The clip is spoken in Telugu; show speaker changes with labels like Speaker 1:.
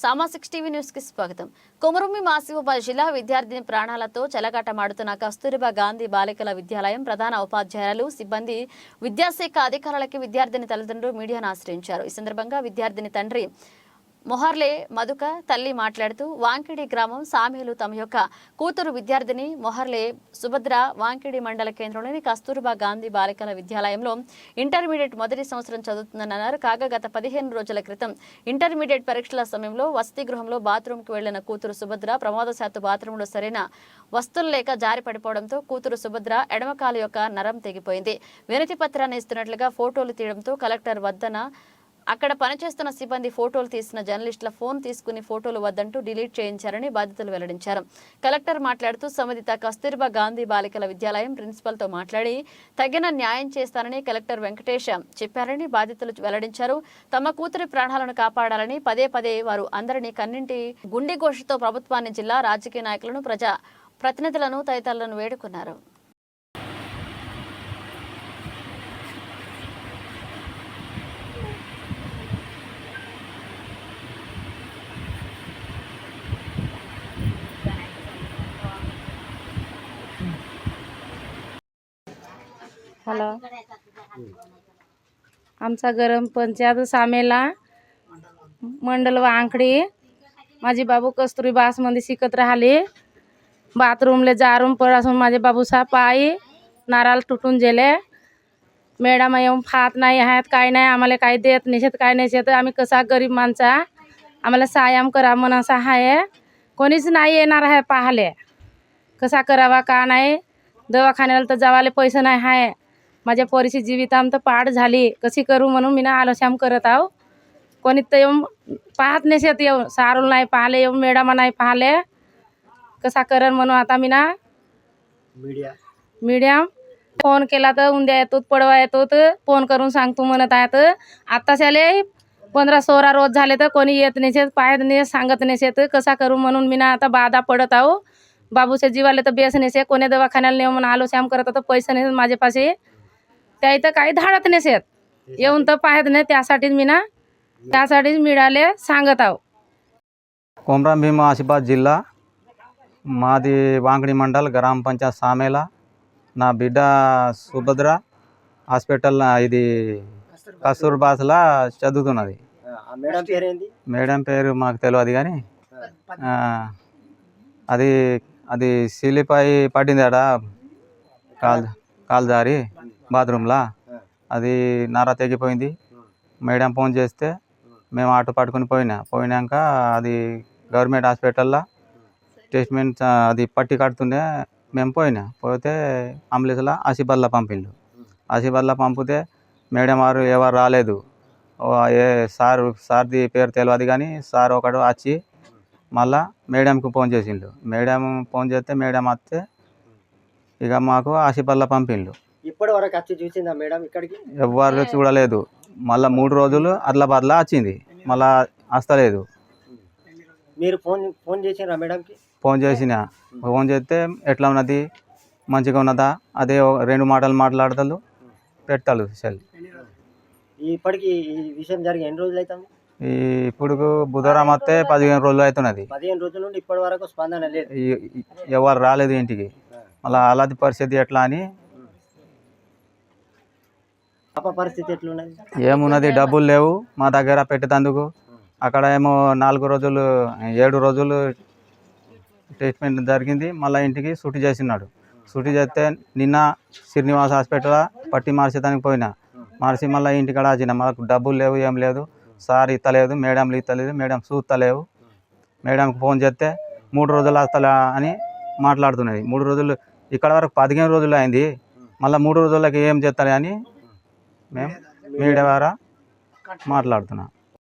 Speaker 1: సామా సిక్స్ టీవీ న్యూస్ కి స్వాగతం కొమరుమి మాసిబా జిల్లా విద్యార్థిని ప్రాణాలతో చెలగాటమాడుతున్న కస్తూరిబా గాంధీ బాలికల విద్యాలయం ప్రధాన ఉపాధ్యాయులు సిబ్బంది విద్యాశాఖ అధికారులకి విద్యార్థిని తల్లిదండ్రులు మీడియాను ఆశ్రయించారు ఈ సందర్భంగా విద్యార్థిని తండ్రి మొహర్లే మధుక తల్లి మాట్లాడుతూ వాంకిడి గ్రామం సామీలు తమ యొక్క కూతురు విద్యార్థిని మొహర్లే సుభద్ర వాంకిడి మండల కేంద్రంలోని కస్తూర్బా గాంధీ బాలికల విద్యాలయంలో ఇంటర్మీడియట్ మొదటి సంవత్సరం చదువుతుందన్నారు కాగా గత పదిహేను రోజుల క్రితం ఇంటర్మీడియట్ పరీక్షల సమయంలో వసతి గృహంలో బాత్రూంకి వెళ్లిన కూతురు సుభద్ర ప్రమాదశాత్తు బాత్రూంలో సరైన వస్తువులు లేక జారి పడిపోవడంతో కూతురు సుభద్ర ఎడమకాల యొక్క నరం తెగిపోయింది వినతి పత్రాన్ని ఇస్తున్నట్లుగా ఫోటోలు తీయడంతో కలెక్టర్ వద్దన అక్కడ పనిచేస్తున్న సిబ్బంది ఫోటోలు తీసిన జర్నలిస్టుల ఫోన్ తీసుకుని ఫోటోలు వద్దంటూ డిలీట్ చేయించారని బాధితులు వెల్లడించారు కలెక్టర్ మాట్లాడుతూ సంబంధిత కస్తూర్బా గాంధీ బాలికల విద్యాలయం ప్రిన్సిపల్తో మాట్లాడి తగిన న్యాయం చేస్తానని కలెక్టర్ వెంకటేష్ చెప్పారని బాధితులు వెల్లడించారు తమ కూతురి ప్రాణాలను కాపాడాలని పదే పదే వారు అందరినీ కన్నింటి గుండె ఘోషతో ప్రభుత్వాన్ని జిల్లా రాజకీయ నాయకులను ప్రజా ప్రతినిధులను తదితరులను వేడుకున్నారు
Speaker 2: हॅलो आमचा गरम पंचायत सामेला मंडल वांकडी माझे बाबू कस्तुरी बासमध्ये शिकत राहिले बाथरूमले जारून असून माझे बाबूसा पायी नारळ तुटून गेले मॅडम येऊन फात नाही आहेत काय नाही आम्हाला काय देत शेत काय नाही शेत आम्ही कसा गरीब माणसा आम्हाला सायम करा म्हण असा आहे कोणीच नाही येणार आहे पाहले कसा करावा का नाही दवाखान्याला तर जावाले पैसे नाही आहे माझ्या पोरीची जीवितांत पाड झाली कशी करू म्हणून मी ना आलोश्याम करत आहो कोणी तर येऊन पाहत नसेत येऊन सारून नाही पाहले येऊन मॅडम नाही पाहले कसा करन म्हणून आता मी ना मीडिया मीडियम फोन केला तर उद्या येतो पडवा येतो फोन करून सांगतो म्हणत आहेत आत्ताशाले पंधरा सोळा रोज झाले तर कोणी येत नसेत पाहत नाही सांगत नसेत कसा करू म्हणून मी ना आता बाधा पडत आहो बाबूच्या जीवाला तर बेस नसे कोणी दवाखान्याला नेऊन आलो श्याम करत तर पैसे नाही माझ्या पासे त्या इथं काही धाडत नसेत येऊन तर पाहत नाही त्यासाठीच मी ना त्यासाठीच मिळाले सांगत आहो
Speaker 3: कोमराम भीमा ఆసిఫాబాద్ జిల్లా మాది వాంగడి మండల్ గ్రామ పంచాయత్ సామేల నా బిడ్డ సుభద్ర హాస్పిటల్ ఇది కస్తూర్బాస్లా చదువుతున్నది మేడం పేరు మాకు తెలియదు కానీ అది అది సిలిపై పడిందాడా కాల్ కాల్దారి బాత్రూమ్లా అది నారా తెగిపోయింది మేడం ఫోన్ చేస్తే మేము ఆటో పట్టుకుని పోయినా పోయినాక అది గవర్నమెంట్ హాస్పిటల్లో ట్రీట్మెంట్ అది పట్టి కడుతుండే మేము పోయినా పోతే అంబులెన్స్లో ఆసిబల్లా పంపిండు ఆసిబల్లా పంపితే మేడం వారు ఎవరు రాలేదు ఏ సార్ సార్ది పేరు తెలియదు కానీ సార్ ఒకడు వచ్చి మళ్ళా మేడంకి ఫోన్ చేసిండు మేడం ఫోన్ చేస్తే మేడం వస్తే ఇక మాకు ఆసిబల్లా పంపిండు ఇప్పటి వరకు వచ్చి చూసిందా మేడం ఇక్కడికి ఎవ్వరు చూడలేదు మళ్ళీ మూడు రోజులు అట్లా బదలా వచ్చింది మళ్ళా వస్తలేదు మీరు ఫోన్ ఫోన్ చేసినా మేడంకి ఫోన్ చేసిన ఫోన్ చేస్తే ఎట్లా ఉన్నది మంచిగా ఉన్నదా అదే రెండు మాటలు మాట్లాడతాడు పెట్టాలి సెల్ ఇప్పటికి ఈ విషయం జరిగి ఎన్ని రోజులు అవుతుంది ఈ ఇప్పుడు బుధవారం వస్తే పదిహేను రోజులు అవుతున్నది పదిహేను రోజుల నుండి ఇప్పటి వరకు స్పందన లేదు ఎవరు రాలేదు ఇంటికి మళ్ళీ అలాది పరిస్థితి ఎట్లా అని పాప పరిస్థితి ఎట్లున్నది ఏమున్నది డబ్బులు లేవు మా దగ్గర పెట్టేందుకు అక్కడ ఏమో నాలుగు రోజులు ఏడు రోజులు ట్రీట్మెంట్ జరిగింది మళ్ళీ ఇంటికి సుటి చేసినాడు సుటి చేస్తే నిన్న శ్రీనివాస్ హాస్పిటల్ పట్టి మార్చేదానికి పోయినా మార్చి మళ్ళీ ఇంటికాడ వచ్చిన మాకు డబ్బులు లేవు ఏం లేదు సార్ ఇస్తలేదు మేడంలు ఇస్తలేదు మేడం చూస్తలేవు మేడంకి ఫోన్ చేస్తే మూడు రోజులు వస్తలే అని మాట్లాడుతున్నది మూడు రోజులు ఇక్కడ వరకు పదిహేను రోజులు అయింది మళ్ళీ మూడు రోజులకి ఏం చేస్తారు అని మేము మీడియా ద్వారా మాట్లాడుతున్నాం